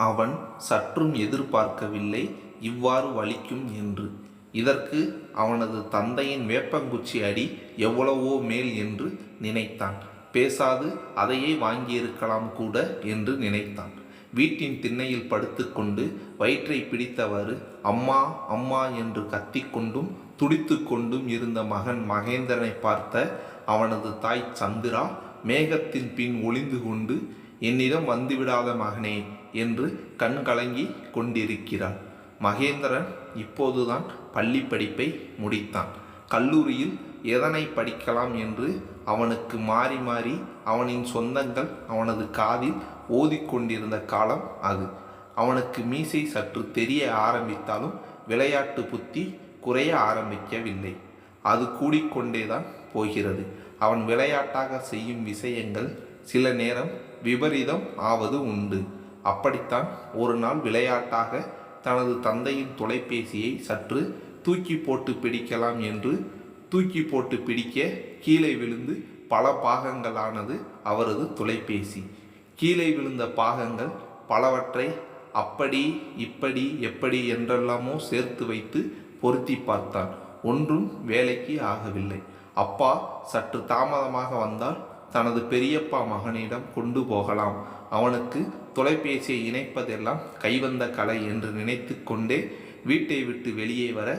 அவன் சற்றும் எதிர்பார்க்கவில்லை இவ்வாறு வலிக்கும் என்று. இதற்கு அவனது தந்தையின் வேப்பங்குச்சி அடி எவ்வளவோ மேல் என்று நினைத்தான். பேசாது அதையே வாங்கியிருக்கலாம் கூட என்று நினைத்தான். வீட்டின் திண்ணையில் படுத்துக்கொண்டு வயிற்றை பிடித்தவாறு அம்மா அம்மா என்று கத்திக்கொண்டும் துடித்து கொண்டும் இருந்த மகன் மகேந்திரனை பார்த்த அவனது தாய் சந்திரா மேகத்தின் பின் ஒளிந்து கொண்டு என்னிடம் வந்துவிடாத மகனே என்று கண் கலங்கி கொண்டிருக்கிறாள் மகேந்திரன் இப்போதுதான் பள்ளி படிப்பை முடித்தான். கல்லூரியில் எதனை படிக்கலாம் என்று அவனுக்கு மாறி மாறி அவனின் சொந்தங்கள் அவனது காதில் ஓதிக்கொண்டிருந்த காலம் அது. அவனுக்கு மீசை சற்று தெரிய ஆரம்பித்தாலும் விளையாட்டு புத்தி குறைய ஆரம்பிக்கவில்லை. அது கூடிக்கொண்டேதான் போகிறது. அவன் விளையாட்டாக செய்யும் விஷயங்கள் சில நேரம் விபரீதம் ஆவது உண்டு. அப்படித்தான் ஒரு நாள் விளையாட்டாக தனது தந்தையின் தொலைபேசியை சற்று தூக்கி போட்டு பிடிக்கலாம் என்று தூக்கி போட்டு பிடிக்க கீழே விழுந்து பல பாகங்களானது அவரது தொலைபேசி. கீழே விழுந்த பாகங்கள் பலவற்றை அப்படி இப்படி எப்படி என்றெல்லாமோ சேர்த்து வைத்து பொருத்தி பார்த்தான். ஒன்றும் வேலைக்கு ஆகவில்லை. அப்பா சற்று தாமதமாக வந்தால் தனது பெரியப்பா மகனிடம் கொண்டு போகலாம். அவனுக்கு தொலைபேசியை இணைப்பதெல்லாம் கைவந்த கலை என்று நினைத்து கொண்டே வீட்டை விட்டு வெளியே வர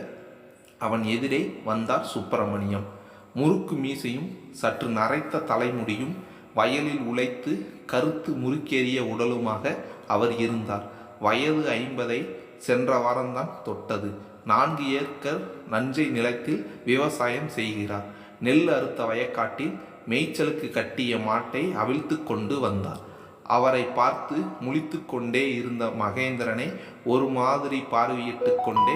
அவன் எதிரே வந்தார் சுப்பிரமணியம். முறுக்கு மீசையும் சற்று நரைத்த தலைமுடியும் வயலில் உழைத்து கருத்து முறுக்கேறிய உடலுமாக அவர் இருந்தார். வயது ஐம்பதை சென்ற வாரம்தான் தொட்டது. நான்கு ஏக்கர் நஞ்சை நிலத்தில் விவசாயம் செய்கிறார். நெல் அறுத்த வயக்காட்டில் மேய்ச்சலுக்கு கட்டிய மாட்டை அவிழ்த்து கொண்டு வந்தார். அவரை பார்த்து முழித்து கொண்டே இருந்த மகேந்திரனை ஒரு மாதிரி பார்வையிட்டு கொண்டே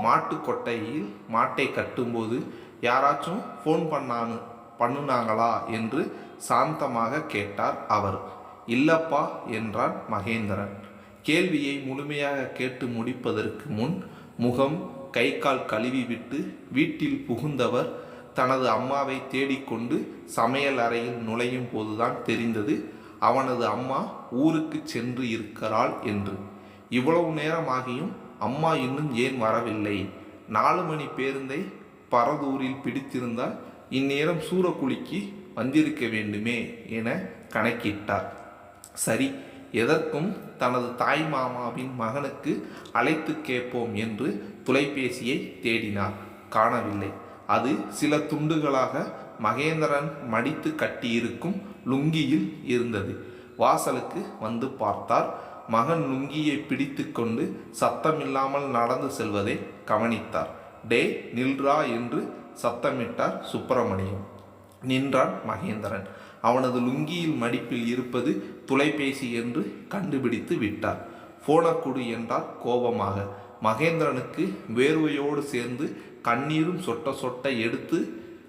மாட்டு கொட்டையில் மாட்டை கட்டும்போது யாராச்சும் ஃபோன் பண்ணானு பண்ணுனாங்களா? என்று சாந்தமாக கேட்டார் அவர். இல்லப்பா என்றான் மகேந்திரன். கேள்வியை முழுமையாக கேட்டு முடிப்பதற்கு முன் முகம் கை கால் கழுவிவிட்டு வீட்டில் புகுந்தவர் தனது அம்மாவை தேடிக்கொண்டு சமையல் அறையில் நுழையும் போதுதான் தெரிந்தது அவனது அம்மா ஊருக்கு சென்று இருக்கிறாள் என்று. இவ்வளவு நேரமாகியும் அம்மா இன்னும் ஏன் வரவில்லை? நாலு மணி பேருந்தை பரதூரில் பிடித்திருந்தால் இந்நேரம் சூரக்குழிக்கு வந்திருக்க வேண்டுமே என கணக்கிட்டார். சரி எதற்கும் தனது தாய் மாமாவின் மகனுக்கு அழைத்து கேட்போம் என்று தொலைபேசியை தேடினார். காணவில்லை. அது சில துண்டுகளாக மகேந்திரன் மடித்து கட்டியிருக்கும் லுங்கியில் இருந்தது. வாசலுக்கு வந்து பார்த்தார். மகன் லுங்கியை பிடித்து கொண்டு சத்தமில்லாமல் நடந்து செல்வதை கவனித்தார். டே நில்ரா என்று சத்தமிட்டார் சுப்பிரமணியம். நின்றான் மகேந்திரன். அவனது லுங்கியில் மடிப்பில் இருப்பது தொலைபேசி என்று கண்டுபிடித்து விட்டார். போனக்குடு என்றார் கோபமாக. மகேந்திரனுக்கு வேர்வையோடு சேர்ந்து கண்ணீரும் சொட்ட சொட்ட எடுத்து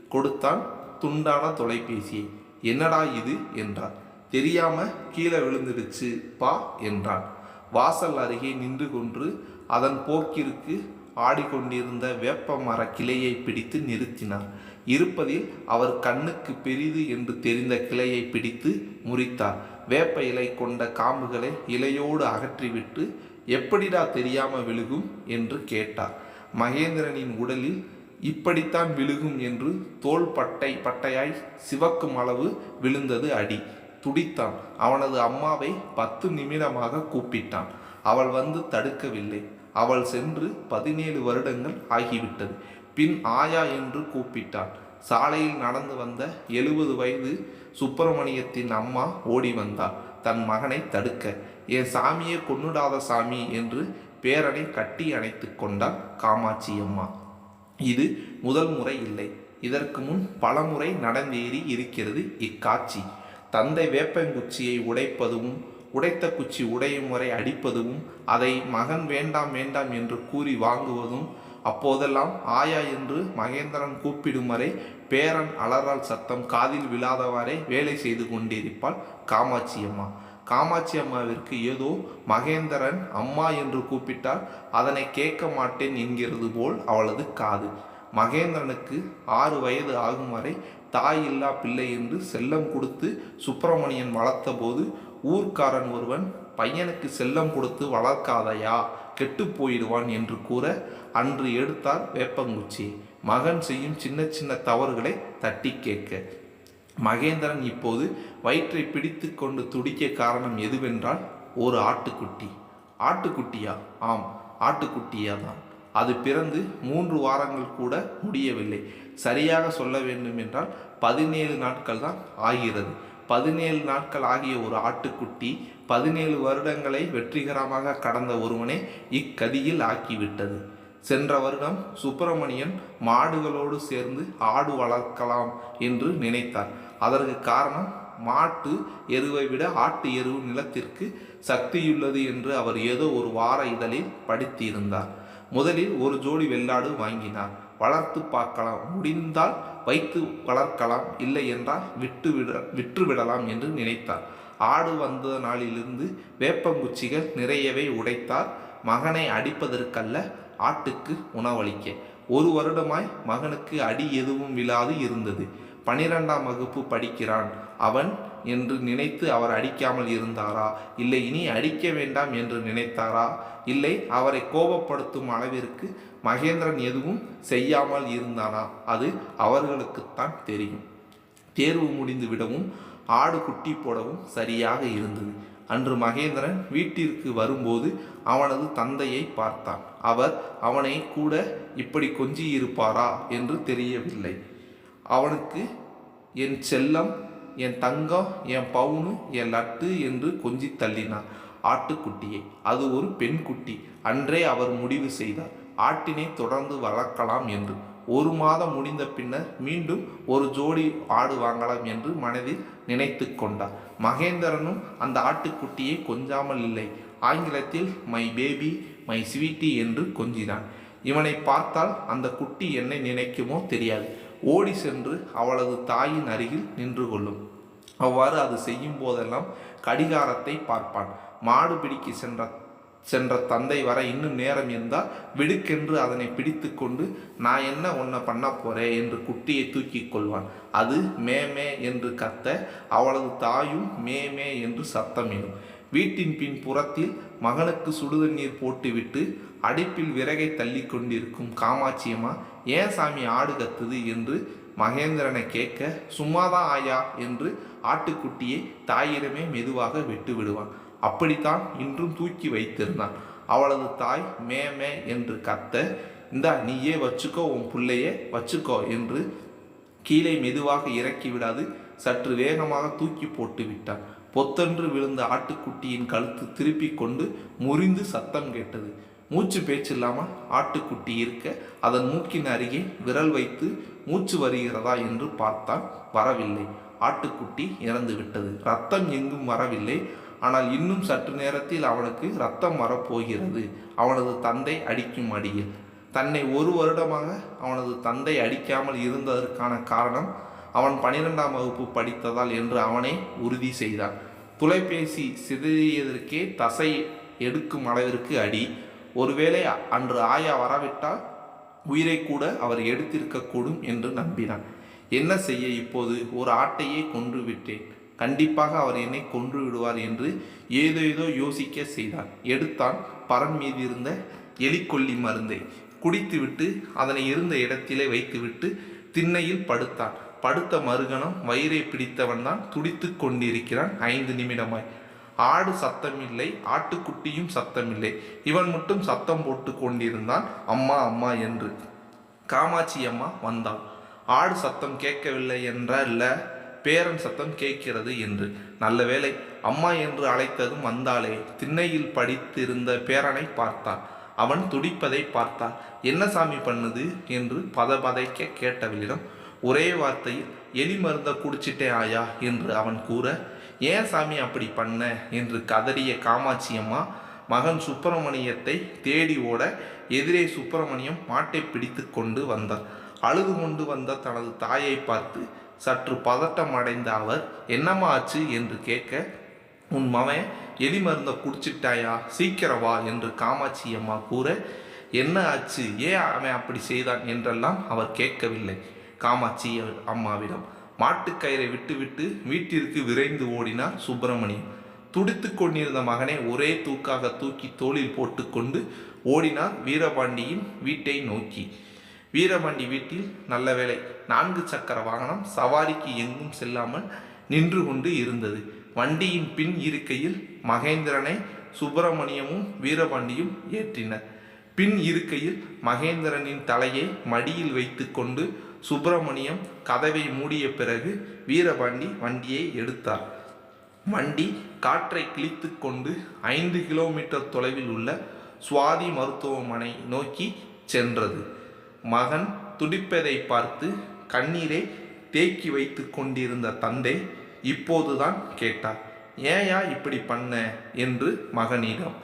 கொடுத்தான் துண்டான தொலைபேசியை. என்னடா இது? என்றார் தெரியாம கீழே விழுந்துடுச்சு பா என்றான் வாசல் அருகே நின்று கொன்று அதன் போக்கிற்கு ஆடிக்கொண்டிருந்த வேப்ப மர கிளையை பிடித்து நிறுத்தினார் இருப்பதில் அவர் கண்ணுக்கு பெரிது என்று தெரிந்த கிளையை பிடித்து முறித்தார் வேப்ப இலை கொண்ட காம்புகளை இலையோடு அகற்றிவிட்டு எப்படிடா தெரியாம விழுகும்? என்று கேட்டார் மகேந்திரனின் உடலில் இப்படித்தான் விழுகும் என்று தோல் பட்டை பட்டையாய் சிவக்கும் அளவு விழுந்தது அடி. துடித்தான். அவனது அம்மாவை பத்து நிமிடமாக கூப்பிட்டான். அவள் வந்து தடுக்கவில்லை. அவள் சென்று பதினேழு வருடங்கள் ஆகிவிட்டது. பின் ஆயா என்று கூப்பிட்டான். சாலையில் நடந்து வந்த எழுபது வயது சுப்பிரமணியத்தின் அம்மா ஓடி வந்தார் தன் மகனை தடுக்க. என் சாமியை கொன்னுடாத சாமி என்று பேரனை கட்டி அணைத்து கொண்டார் காமாட்சி அம்மா. இது முதல் முறை இல்லை. இதற்கு முன் பலமுறை நடந்தேறி இருக்கிறது இக்காட்சி. தந்தை வேப்பங்குச்சியை உடைப்பதும் உடைத்த குச்சி உடையும் வரை அடிப்பதும் அதை மகன் வேண்டாம் வேண்டாம் என்று கூறி வாங்குவதும் அப்போதெல்லாம் ஆயா என்று மகேந்திரன் கூப்பிடும் வரை பேரன் அலறால் சத்தம் காதில் விழாதவாறே வேலை செய்து கொண்டிருப்பாள் காமாட்சி அம்மா. காமாட்சி அம்மாவிற்கு ஏதோ மகேந்திரன் அம்மா என்று கூப்பிட்டால் அதனை கேட்க மாட்டேன் என்கிறது போல் அவளது காது. மகேந்திரனுக்கு ஆறு வயது ஆகும் வரை தாய் இல்லா பிள்ளை என்று செல்லம் கொடுத்து சுப்பிரமணியன் வளர்த்தபோது ஊர்க்காரன் ஒருவன் பையனுக்கு செல்லம் கொடுத்து வளர்க்காதையா கெட்டு போயிடுவான் என்று கூற அன்று எடுத்தார் வேப்பங்குச்சி. மகன் செய்யும் சின்ன சின்ன தவறுகளை தட்டி கேட்க. மகேந்திரன் இப்போது வயிற்றை பிடித்து கொண்டு துடிக்க காரணம் எதுவென்றால் ஒரு ஆட்டுக்குட்டி. ஆட்டுக்குட்டியா? ஆம் ஆட்டுக்குட்டியா தான். அது பிறந்து மூன்று வாரங்கள் கூட முடியவில்லை. சரியாக சொல்ல வேண்டும் என்றால் பதினேழு நாட்கள் தான் ஆகிறது. பதினேழு நாட்கள் ஆகிய ஒரு ஆட்டுக்குட்டி பதினேழு வருடங்களை வெற்றிகரமாக கடந்த ஒருவனை இக்கதியில் ஆக்கிவிட்டது. சென்ற வருடம் சுப்பிரமணியன் மாடுகளோடு சேர்ந்து ஆடு வளர்க்கலாம் என்று நினைத்தார். அதற்கு காரணம் மாட்டு எருவை விட ஆட்டு எருவு நிலத்திற்கு சக்தியுள்ளது என்று அவர் ஏதோ ஒரு வார இதழில் படித்திருந்தார். முதலில் ஒரு ஜோடி வெள்ளாடு வாங்கினார். வளர்த்து பார்க்கலாம் முடிந்தால் வைத்து வளர்க்கலாம் இல்லை என்றால் விட்டு விட விற்றுவிடலாம் என்று நினைத்தார். ஆடு வந்த நாளிலிருந்து வேப்பங்குச்சிகள் நிறையவே உடைத்தார். மகனை அடிப்பதற்கல்ல ஆட்டுக்கு உணவளிக்க. ஒரு வருடமாய் மகனுக்கு அடி எதுவும் விழாது இருந்தது. பனிரெண்டாம் வகுப்பு படிக்கிறான். அவன் என்று நினைத்து அவர் அடிக்காமல் இருந்தாரா? இல்லை இனி அடிக்க வேண்டாம் என்று நினைத்தாரா? இல்லை அவரை கோபப்படுத்தும் அளவிற்கு மகேந்திரன் எதுவும் செய்யாமல் இருந்தானா? அது அவர்களுக்குத்தான் தெரியும். தேர்வு முடிந்து விடவும் ஆடு குட்டி போடவும் சரியாக இருந்தது. அன்று மகேந்திரன் வீட்டிற்கு வரும்போது அவனது தந்தையை பார்த்தான். அவர் அவனை கூட இப்படி கொஞ்சியிருப்பாரா என்று தெரியவில்லை. அவனுக்கு என் செல்லம் என் தங்கம் என் பவுனு என் லட்டு என்று கொஞ்சி தள்ளினார் ஆட்டுக்குட்டியை. அது ஒரு பெண் குட்டி அன்றே அவர் முடிவு செய்தார். ஆட்டினை தொடர்ந்து வளர்க்கலாம் என்று. ஒரு மாதம் முடிந்த பின்னர் மீண்டும் ஒரு ஜோடி ஆடு வாங்கலாம் என்று மனதில் நினைத்து கொண்டார் மகேந்திரனும் அந்த ஆட்டுக்குட்டியை கொஞ்சாமல் இல்லை. ஆங்கிலத்தில் மை பேபி மை ஸ்வீட்டி என்று கொஞ்சினான். இவனை பார்த்தால் அந்த குட்டி என்னை நினைக்குமோ தெரியாது. ஓடி சென்று அவளது தாயின் அருகில் நின்று கொள்ளும். அவ்வாறு அது செய்யும் போதெல்லாம் கடிகாரத்தை பார்ப்பான். மாடு பிடிக்க சென்ற சென்ற தந்தை வர இன்னும் நேரம் இருந்தால் விடுக்கென்று அதனை பிடித்து கொண்டு நான் என்ன ஒன்றை பண்ண போகிறேன் என்று குட்டியை தூக்கி கொள்வான். அது மேமே என்று கத்த அவளது தாயும் மேமே என்று சத்தமிடும். வீட்டின் பின் புறத்தில் மகனுக்கு சுடுதண்ணீர் போட்டுவிட்டு அடுப்பில் விறகை தள்ளி கொண்டிருக்கும் காமாட்சியம்மா ஏன் சாமி ஆடு கத்துது? என்று மகேந்திரனை கேட்க சும்மாதான் ஆயா என்று ஆட்டுக்குட்டியை தாயிடமே மெதுவாக விட்டு விடுவான் அப்படித்தான் இன்றும் தூக்கி வைத்திருந்தான். அவளது தாய் மே மே என்று கத்த இந்தா நீயே வச்சுக்கோ உன் பிள்ளையே வச்சுக்கோ என்று கீழே மெதுவாக இறக்கி விடாது சற்று வேகமாக தூக்கி போட்டு விட்டான். பொத்தென்று விழுந்த ஆட்டுக்குட்டியின் கழுத்து திருப்பி கொண்டு முறிந்து சத்தம் கேட்டது. மூச்சு பேச்சு இல்லாமல் ஆட்டுக்குட்டி இருக்க அதன் மூக்கின் அருகே விரல் வைத்து மூச்சு வருகிறதா? என்று பார்த்தான். வரவில்லை. ஆட்டுக்குட்டி இறந்து விட்டது ரத்தம் எங்கும் வரவில்லை. ஆனால் இன்னும் சற்று நேரத்தில் அவனுக்கு ரத்தம் வரப்போகிறது. அவனது தந்தை அடிக்கும் அடியில். தன்னை ஒரு வருடமாக அவனது தந்தை அடிக்காமல் இருந்ததற்கான காரணம் அவன் பனிரெண்டாம் வகுப்பு படித்ததால் என்று அவனே உறுதி செய்தான் தொலைபேசி சிதறியதற்கே தசை எடுக்கும் அளவிற்கு அடி. ஒருவேளை அன்று ஆயா வரவிட்டால் உயிரை கூட அவர் எடுத்திருக்கக்கூடும் என்று நம்பினான். என்ன செய்ய இப்போது? ஒரு ஆட்டையே கொன்று விட்டேன். கண்டிப்பாக அவர் என்னை கொன்று விடுவார் என்று ஏதோ ஏதோ யோசிக்க செய்தான் எடுத்தான் பரன் மீது இருந்த எலிக்கொல்லி மருந்தை குடித்துவிட்டு அதனை இருந்த இடத்திலே வைத்துவிட்டு திண்ணையில் படுத்தான். படுத்த மறுகணம் வயிறை பிடித்தவன் தான் துடித்து கொண்டிருக்கிறான். ஐந்து நிமிடமாய். ஆடு சத்தமில்லை ஆட்டுக்குட்டியும் சத்தமில்லை. இவன் மட்டும் சத்தம் போட்டு கொண்டிருந்தான். அம்மா அம்மா என்று. காமாட்சி அம்மா வந்தாள். ஆடு சத்தம் கேட்கவில்லை என்றல்ல. பேரன் சத்தம் கேட்கிறது என்று. நல்ல வேளை அம்மா என்று அழைத்ததும் வந்தாளே. திண்ணையில் படித்திருந்த பேரனை பார்த்தான் அவன் துடிப்பதை பார்த்தான் என்ன சாமி பண்ணுது? என்று பதபதைக்க கேட்டவளிடம் ஒரே வார்த்தையில் எலி மருந்த குடிச்சிட்டே ஆயா என்று அவன் கூற ஏன் சாமி அப்படி பண்ண? என்று கதறிய காமாட்சி அம்மா மகன் சுப்பிரமணியத்தை தேடி ஓட எதிரே சுப்பிரமணியம் மாட்டை பிடித்து கொண்டு வந்தார். அழுது கொண்டு வந்த தனது தாயை பார்த்து சற்று பதட்டம் அடைந்த அவர் என்னம்மா ஆச்சு என்று கேட்க உன் மவன் எலி மருந்தை குடிச்சிட்டாயா? சீக்கிரம் வா என்று காமாட்சி அம்மா கூற என்ன ஆச்சு? ஏன் அவன் அப்படி செய்தான்? என்றெல்லாம் அவர் கேட்கவில்லை. காமாட்சி அம்மாவிடம் மாட்டுக்கயிறை விட்டுவிட்டு வீட்டிற்கு விரைந்து ஓடினார் சுப்பிரமணியம் துடித்து கொண்டிருந்த மகனை ஒரே தூக்காக தூக்கி தோளில் போட்டுக்கொண்டு ஓடினார் வீரபாண்டியின் வீட்டை நோக்கி. வீரபாண்டி வீட்டில் நல்ல வேளை நான்கு சக்கர வாகனம் சவாரிக்கு எங்கும் செல்லாமல் நின்று கொண்டு இருந்தது. வண்டியின் பின் இருக்கையில் மகேந்திரனை சுப்பிரமணியமும் வீரபாண்டியும் ஏற்றினர். பின் இருக்கையில் மகேந்திரனின் தலையை மடியில் வைத்துக்கொண்டு சுப்பிரமணியம் கதவை மூடிய பிறகு வீரபாண்டி வண்டியை எடுத்தார். வண்டி காற்றை கிழித்து கொண்டு ஐந்து கிலோமீட்டர் தொலைவில் உள்ள சுவாதி மருத்துவமனை நோக்கி சென்றது. மகன் துடிப்பதை பார்த்து கண்ணீரை தேக்கி வைத்து கொண்டிருந்த தந்தை இப்போதுதான் கேட்டார் ஏயா இப்படி பண்ண? என்று மகனிடம்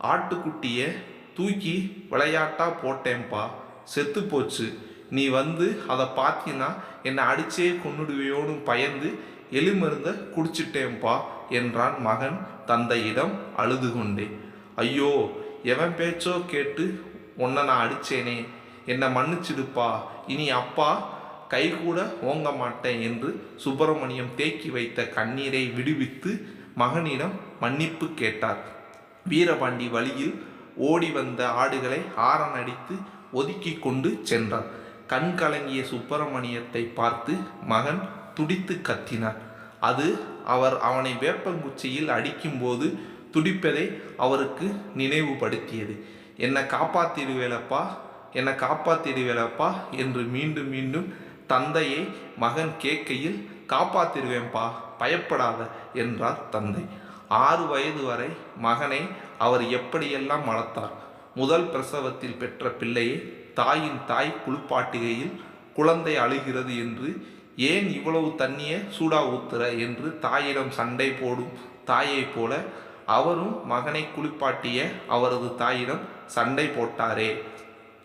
ஆட்டுக்குட்டியை தூக்கி விளையாட்டா போட்டேன்பா செத்து போச்சு. நீ வந்து அதை பார்த்தினா என்னை அடிச்சே கொன்னுடுவியோன்னு பயந்து எலுமருந்த குடிச்சிட்டேன்பா என்றான் மகன் தந்தையிடம் அழுது கொண்டே. ஐயோ எவன் பேச்சோ கேட்டு உன்னை நான் அடிச்சேனே என்னை மன்னிச்சிடுப்பா. இனி அப்பா கை கூட ஓங்க மாட்டேன் என்று சுப்பிரமணியம் தேக்கி வைத்த கண்ணீரை விடுவித்து மகனிடம் மன்னிப்பு கேட்டார். வீரபாண்டி வழியில் ஓடி வந்த ஆடுகளை ஆரன் அடித்து ஒதுக்கி கொண்டு சென்றார். கண் கலங்கிய சுப்பிரமணியத்தை பார்த்து மகன் துடித்து கத்தினார். அது அவர் அவனை வேப்பங்குச்சியில் அடிக்கும்போது துடிப்பதை அவருக்கு நினைவுபடுத்தியது. என்னை காப்பாத்திடுவேலப்பா என்னை காப்பாத்திடுவேலப்பா என்று மீண்டும் மீண்டும் தந்தையை மகன் கேட்கையில் காப்பாத்திடுவேன்பா பயப்படாத என்றார் தந்தை. ஆறு வயது வரை மகனை அவர் எப்படியெல்லாம் வளர்த்தார்? முதல் பிரசவத்தில் பெற்ற பிள்ளையை தாயின் தாய் குளிப்பாட்டுகையில் குழந்தை அழுகிறது என்று ஏன் இவ்வளவு தண்ணியை சூடா ஊத்துற என்று தாயிடம் சண்டை போடும் தாயைப் போல அவரும் மகனை குளிப்பாட்டிய அவரது தாயிடம் சண்டை போட்டாரே.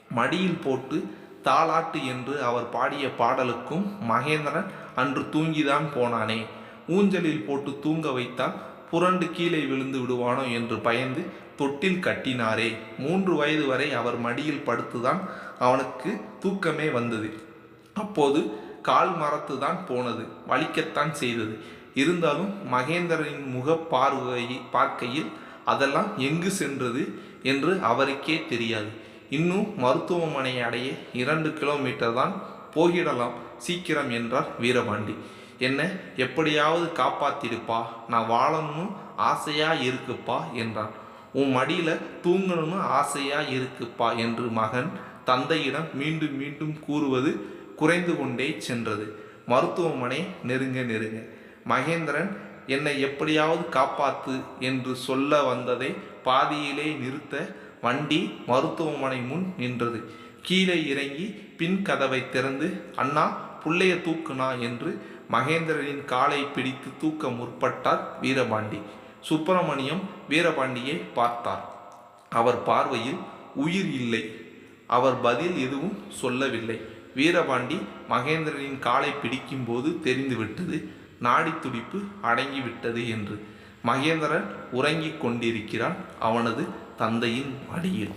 மடியில் போட்டு தாளாட்டு என்று அவர் பாடிய பாடலுக்கும் மகேந்திரன் அன்று தூங்கிதான் போனானே. ஊஞ்சலில் போட்டு தூங்க வைத்தால் புரண்டு கீழே விழுந்து விடுவானோ என்று பயந்து தொட்டில் கட்டினாரே. மூன்று வயது வரை அவர் மடியில் படுத்துதான் அவனுக்கு தூக்கமே வந்தது. அப்போது கால் மரத்துதான் போனது. வலிக்கத்தான் செய்தது. இருந்தாலும் மகேந்திரனின் முக பார்வையை பார்க்கையில் அதெல்லாம் எங்கு சென்றது என்று அவருக்கே தெரியாது. இன்னும் மருத்துவமனை அடைய இரண்டு கிலோமீட்டர் தான் போகிடலாம். சீக்கிரம் என்றார் வீரபாண்டி. என்ன எப்படியாவது காப்பாத்திடுப்பா. நான் வாழணும்னு ஆசையா இருக்குப்பா என்றான். உன் மடியில தூங்கணும்னு ஆசையா இருக்குப்பா என்று மகன் தந்தையிடம் மீண்டும் மீண்டும் கூறுவது குறைந்து கொண்டே சென்றது. மருத்துவமனை நெருங்க நெருங்க. மகேந்திரன் என்னை எப்படியாவது காப்பாத்து என்று சொல்ல வந்ததை பாதியிலே நிறுத்த வண்டி மருத்துவமனை முன் நின்றது. கீழே இறங்கி பின் கதவை திறந்து அண்ணா புள்ளைய தூக்குனா என்று மகேந்திரனின் காலை பிடித்து தூக்க முற்பட்டார் வீரபாண்டி. சுப்பிரமணியம் வீரபாண்டியை பார்த்தார். அவர் பார்வையில் உயிர் இல்லை. அவர் பதில் எதுவும் சொல்லவில்லை. வீரபாண்டி மகேந்திரனின் காலை பிடிக்கும்போது தெரிந்துவிட்டது. நாடி துடிப்பு அடங்கிவிட்டது என்று. மகேந்திரன் உறங்கிக் கொண்டிருக்கிறான். அவனது தந்தையின் மடியில்